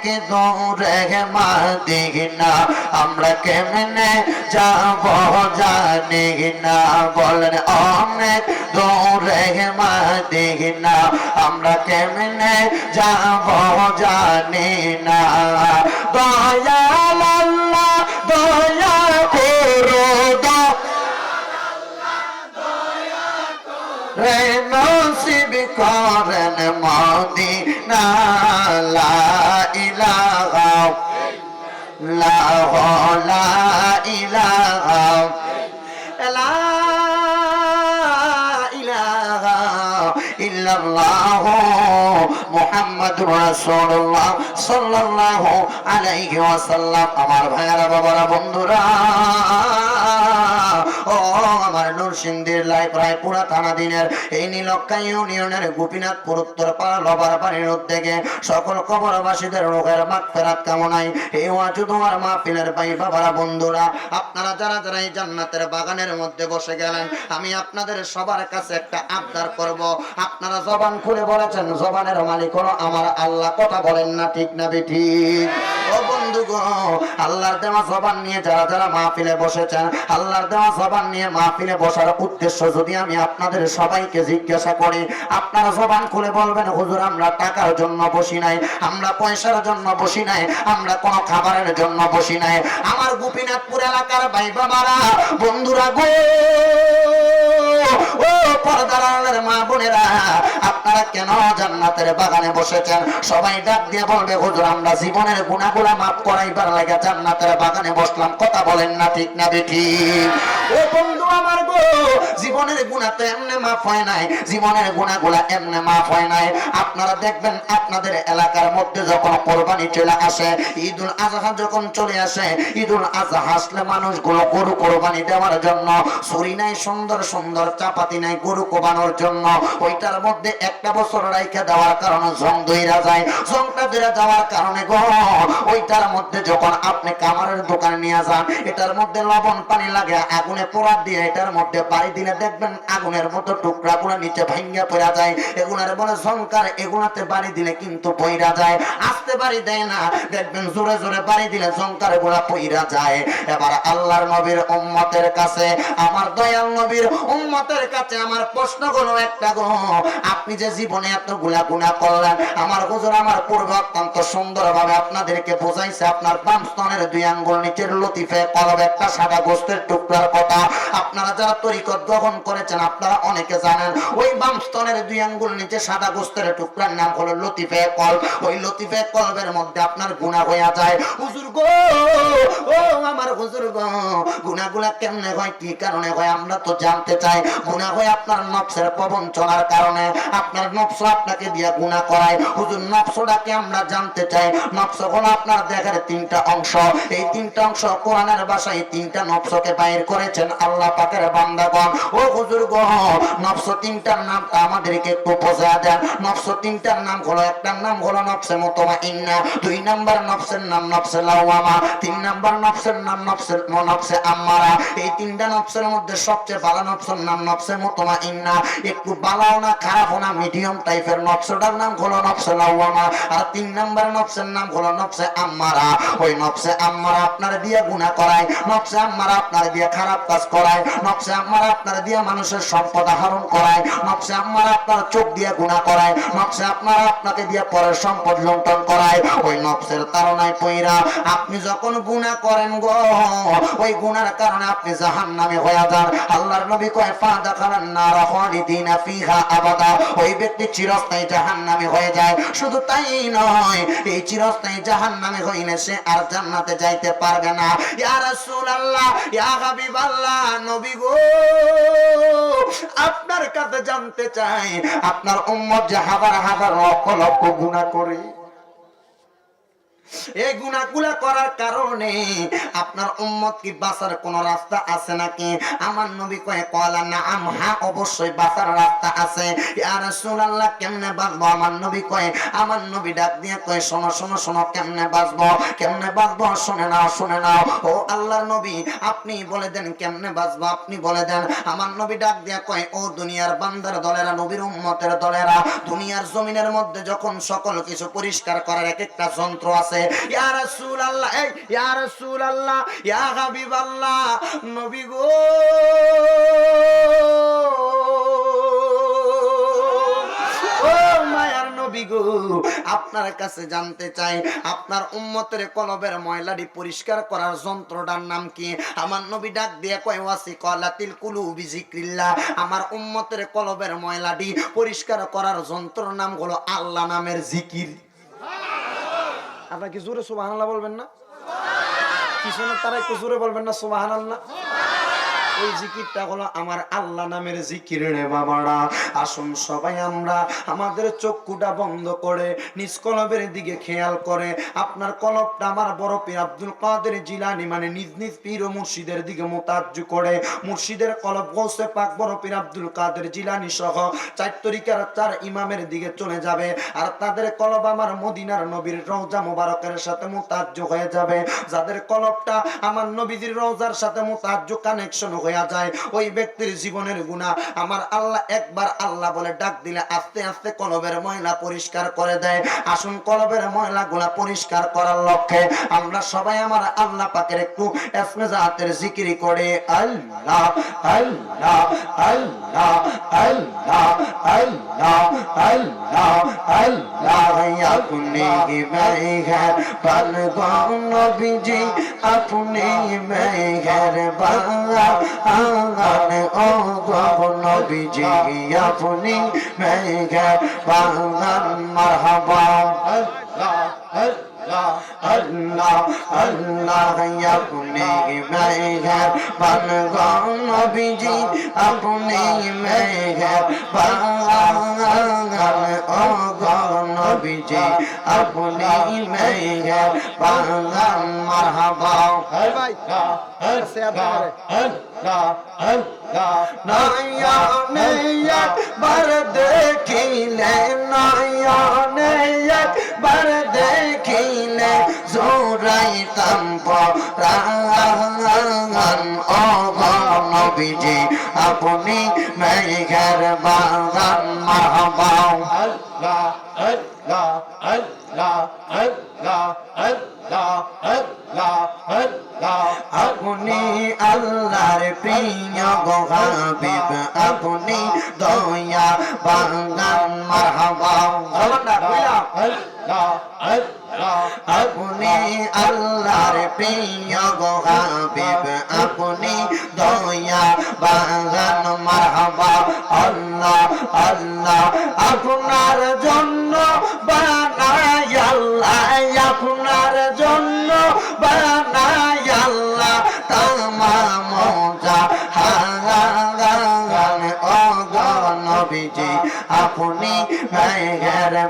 অনেক দূরে মাদিনা আমরা কেমনে যাব জানি না। বলেন অনেক দূরে মাদিনা আমরা কেমনে যাব জানি না। দয়াল রে নসিব করেন মদিনা লা ইলাহা লা লা ইলাহা লা ইলাহা ইল্লাল্লাহ, মুহাম্মাদুর রাসূলুল্লাহ সাল্লাল্লাহু আলাইহি ওয়াসাল্লাম। আমার ভাইয়ারা, বাবারা, বন্ধুরা আমার নরসিংদীর এই নীলক্ষা ইউনিয়নের গোপীনাথপুর লবার পানির উদ্যোগে সকল রোগের মাঠ ফেরাত কামনাই এই ভাই বাবারা, বন্ধুরা, আপনারা যারা যারা এই জান্নাতের বাগানের মধ্যে বসে গেলেন, আমি আপনাদের সবার কাছে একটা আবদার করব। আপনারা জবান খুলে বলেছেন, জবানের মালিক হলো আমার আল্লাহ, কথা বলেন না ঠিক না বেঠি আল্লাহর দেওয়া জবান নিয়ে যারা যারা মাহফিলে বসেছেন, আল্লাহর দেওয়া জবান নিয়ে মাহফিলে বসার উদ্দেশ্য যদি আমি আপনাদের সবাইকে জিজ্ঞাসা করি, আপনারা জবান খুলে বলবেন, হুজুর, আমরা টাকার জন্য বসি নাই, আমরা পয়সার জন্য বসি নাই, আমরা কোনো খাবারের জন্য বসি নাই। আমার গোপীনাথপুর এলাকার ভাই বাবারা বন্ধুরা গো! আপনারা দেখবেন, আপনাদের এলাকার মধ্যে যখন কোরবানি চলে আসে, ঈদুল আজহা যখন চলে আসে, ঈদুল আজহা আসলে মানুষগুলো গরু কোরবানি দেওয়ার জন্য ছুরি নাই, সুন্দর সুন্দর চাপাতি নাই গরু কোবানোর জন্য। ওইটার মধ্যে একটা বছর রাইখে দেওয়ার কারণে জং দইরা যায়। জংটা দইরা যাওয়ার কারণে গো, ওইটার মধ্যে যখন আপনি কামারের দোকানে নিয়ে যান, এটার মধ্যে লবণ পানি লাগে, আগুনে পোড়া দিয়ে এটার মধ্যে বাড়ি দিলে দেখবেন আগুনের মতো টুকরা গুলো নিচে ভাঙ্গা পড়া যায়। এগুলার বলে সংকার এগুলাতে বাড়ি দিলে কিন্তু পইরা যায়। আসতে বাড়ি দেয় না, দেখবেন জোরে জোরে বাড়ি দিলে সংকারগুলা পইরা যায়। এবার আল্লাহর নবীর উম্মতের কাছে, আমার দয়াল নবীর উম্মতের কাছে আমার প্রশ্ন কোনো একটা গো। আপনি যে জীবনে এতগুলা গুণা করলেন, আমার হুজুর আমার পূর্বে অত্যন্ত সুন্দর ভাবে আপনাদেরকে বোঝাইছে, আপনার বাম স্তনের দুই আঙ্গুল, নিচের লতিফে কলব, একটা সাদা গোস্তের টুকরার কথা। আপনারা যারা তরিকত গ্রহণ করেছেন, আপনারা অনেকে জানেন, ওই বাম স্তনের দুই আঙ্গুল, নিচে সাদা গোস্তের টুকরার নাম হলো লতিফে কল ওই লতিফে কলবের মধ্যে আপনার গুণা হইয়া যায়। হুজুর গো, ও আমার হুজুর গো, গুণাগুলা কেমনে হয়, কি কারণে হয় আমরা তো জানতে চাই। গুণা হয় আপনার নফসের পবন চলার কারণে আপনার নফস আপনাকে দিয়ে গুণা করায়। হুজুর নফসটাকে আমরা জানতে চাই? নফস হলো আপনার দেখার তিনটা অংশ। এই তিনটা অংশ কোরআনের ভাষায় তিনটা নফসকে বাইর করেছেন আল্লাহ পাকের বান্দাগণ। ও হুজুর গো, নফস তিনটার নামটা আমাদেরকে একটু বোঝা দেন। নফস তিনটার নাম হলো, একটার নাম হলো নফসে মতমা ইন্না দুই নাম্বার নফসের নাম নফসে লাওয়ামা। তিন নাম্বার নফসের নাম নফসে নফসে আম্মারা। এই তিনটা নফসের মধ্যে সবচেয়ে ভালো নফসের নাম নফসে মতমা ইন্না, একটু বালাও না, খারাপও না, মিডিয়াম টাইপের নফসটার নাম হলো নফসে লাওয়ামা আর তিন নাম্বার নফসের নাম হলো নফসে আম্মারা। ওই নফসে আম্মারা আপনার দিয়ে গুনাহ করায় নফসে আম্মারা আপনার দিয়ে খারাপ কাজ করায় নফসে আম্মারা আপনার দিয়ে মানুষের সম্পদ আহরণ করায় নফসে আম্মারা আপনার চোখ দিয়ে গুনাহ করায় নফসে আপনারা আপনাকে দিয়ে পরের সম্পদ লুণ্ঠন করায়। ওই নফসের তাড়নায় পইরা আপনি যখন গুনাহ করেন গো, ওই গুনার কারণে আপনি জাহান্নামে হয়ে যান। আল্লাহর নবী কয় ফা দেখালেন ওই ব্যক্তি চিরস্থায়ী জাহান্নামে হয়ে যায়। শুধু তাই নয়, এই চিরস্থায়ী জাহান্নামে সে আর জান্নাতে যাইতে পারবে না। ইয়া রাসূলুল্লাহ, ইয়া হাবিবাল্লাহ, নবী গো, আপনার কাছে জানতে চাই, আপনার উম্মত যে হাজার হাজার লক্ষ লক্ষ গুনাহ করে। এই গুনাহগুলা করার কারণে আপনার উম্মত কি বাঁচার কোন রাস্তা আছে নাকি? আমার নবী কয়ে, কলা না আম হ্যাঁ অবশ্যই বাঁচার রাস্তা আছে। ইয়া রাসূলুল্লাহ, কেমনে বাঁচবো? আমার নবী কয়ে, আমার নবী ডাক দিয়ে কয়ে, শোনো শোনো শোনো, কেমনে বাঁচবো? কেমনে বাঁচবো? শুনে নাও শুনে নাও। ও আল্লাহর নবী, আপনি বলে দেন কেমনে বাঁচবো? আপনি বলে দেন। আমার নবী ডাক দিয়া কয়, ও দুনিয়ার বান্দার দলেরা, নবীর উম্মতের দলেরা, দুনিয়ার জমিনের মধ্যে যখন সকল কিছু পরিষ্কার করার এক একটা যন্ত্র আছে ইয়া রাসূলুল্লাহ, এই, ইয়া রাসূলুল্লাহ, ইয়া হাবিবাল্লাহ, নবী নবী গো, আপনার কাছে জানতে চাই, আপনার উম্মতের কলবের ময়লাটি পরিষ্কার করার যন্ত্রটার নাম কি? আমার নবী ডাক দিয়ে কয় ওয়াসি কলাতিল কুলু বিজিক্রিল্লাহ আমার উম্মতের কলবের ময়লাটি পরিষ্কার করার যন্ত্রর নাম হলো আল্লাহ নামের জিকির আপনার কি জোরে সুবহানাল্লাহ বলবেন না? কিছু তারা একটু জোরে বলবেন না সুবহানাল্লাহ? ওই জিকিরটা হলো আমার আল্লাহ নামের জিকির রে বাবারা। আসুন সবাই আমরা আমাদের চক্ষুটা বন্ধ করে, নিজ কলবের দিকে খেয়াল করে। আপনার কলবটা আমার বড় পীর আব্দুল কাদের জিলানি মানে নিজ নিজ পীর ও মুর্শিদের দিকে মোতাজ্জু করে। মুর্শিদের কলব গৌসে পাক বড় পীর আব্দুল কাদের জিলানি সহ চার তরিকার চার ইমামের দিকে চলে যাবে আর তাদের কলব আমার মদিনার নবীর রওজা মোবারকের সাথে মোতাজ্জু হয়ে যাবে। যাদের কলবটা আমার নবীজির রওজার সাথে মোতাজ্জু কানেকশন হয়ে যায়, ওই ব্যক্তির জীবনের গুণা আমার আল্লাহ একবার আল্লাহ বলে ডাক দিলে আস্তে আস্তে কলবের ময়লা পরিষ্কার করে দেয়। আসুন, কলবের ময়লা গুলা পরিষ্কার করার লক্ষ্যে আমরা সবাই আমার আল্লাহ পাকের একটু এসমেজাতের জিকিরি করে আপনি মেঘের পালগণ নবীজি, আপনি মেঘের বাংলা আঙ্গন ও গো নবীজি আপনি মেঘের বাংলার মারহাবা আল্লাহ আল্লাহ আপনি মেঘের বানগণ নবীজি আপনি মেঘের বাঙাল ও গণ নবীজি আপনি মেঘের বাঙাল মারহাবা ভাই সে আপনারে নয়নে একবার দেখিলে নয়নে একবার দেখিলে জোরাইতাম পরাণ ও নবীজি আপনি মেঘের বাগান মাহবাও আপনি আল্লাহর প্রিয় গোহাবিব আপনি দয়া বাগান মারহাবাও আপনি আল্লাহর প্রিয় গোহাবিব আপনি দয়া বাগান মারহাবা। আল্লাহ আল্লাহ আপনার জন্য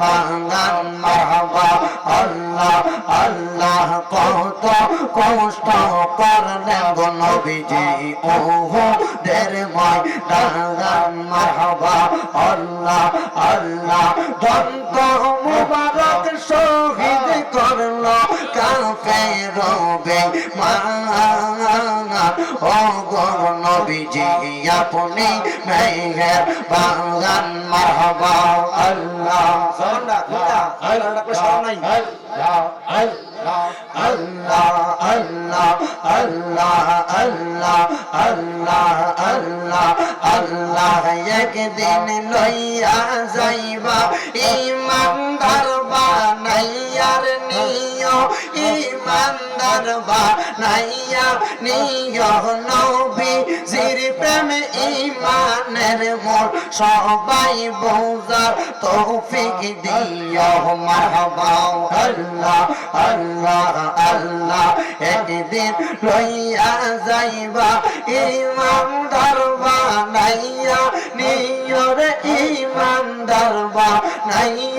বাগান মারহাবা আল্লাহ। আল্লাহ কত কষ্ট করলেন গো নবীজি ওহো দের ময় ডাগান মারহাবা আল্লাহ আল্লাহ দন্ত মুবারক শহীদ করল কাফে রবে মা ও গো নবীজি আপনি মেঘের বাগান মারহাবা আল্লাহ সরনা খুদা ডাকলে সরণ নাই আল্লাহ আল্লাহ আল্লাহ আল্লাহ আল্লাহ আল্লাহ আল্লাহ একদিন লইয়া যাইবা ইমানদার ইমানদার বানাইয়া নিয় নবী। জির প্রেমে ইমানের মোর সবাই বোঝার তৌফিক দিও মারহাবা, আল্লাহ আল্লাহ আল্লাহ, একদিন লইয়া যাইবা। ইমানদার বানাইয়া নিয়র ইমানদার বানাইয়া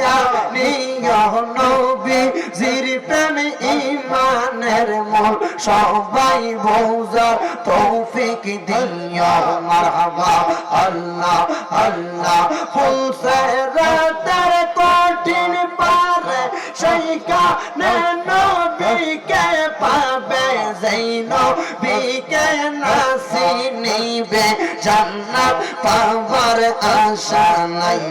ইমানের মূল সবাই বোঝার তৌফিক দিও, মারহাবা, আল্লাহ আল্লাহ। ফুলসে রাতের কঠিন পারে, সেই কানে নবীকে পাবে, যেই নবীকে নাসি নিবে। জান্নাত পাবার আশা নাই,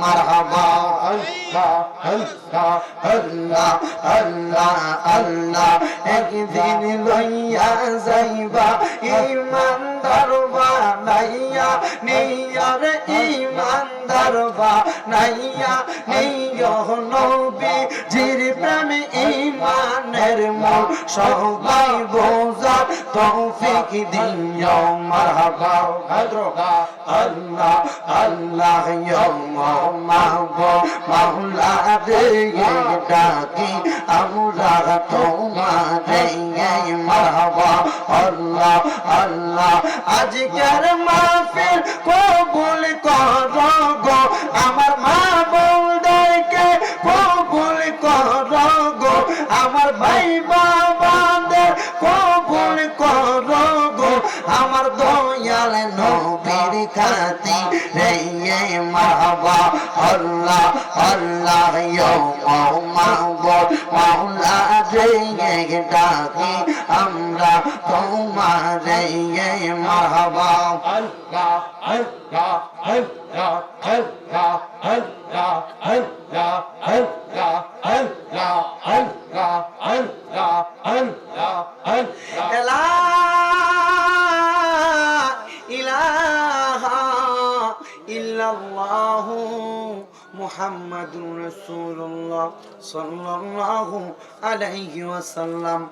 মারহাবা। আল্লাহ আল্লাহ আল্লাহ আল্লাহ আল্লাহ একদিন লইয়া যাইবা ইমানদার বানাইয়া নিয়ার ইমানদার বানাইয়া নিয় নবী, জির প্রেম ইমানের মূল, সবাই বোঝা তৌফিক দিও, মারহাবা আল্লাহ আল্লাহ মাহবো, মাওলা রে ডাকি আমরা তোমারে মারহাবা, আল্লাহ আল্লাহ, আজকের মাহফিল কবুল করো। নো বীর কাতি রে মাবা আল্লাহ আল্লাহ ইয়ো মাবা মাওলা রে ডাকি, আমরা তোমার রে ইয়ে মাবা আল্লাহ আল্লাহ আল্লাহ আল্লাহ আল্লাহ আল্লাহ আল্লাহ আলাইহি ওয়াসাল্লাম।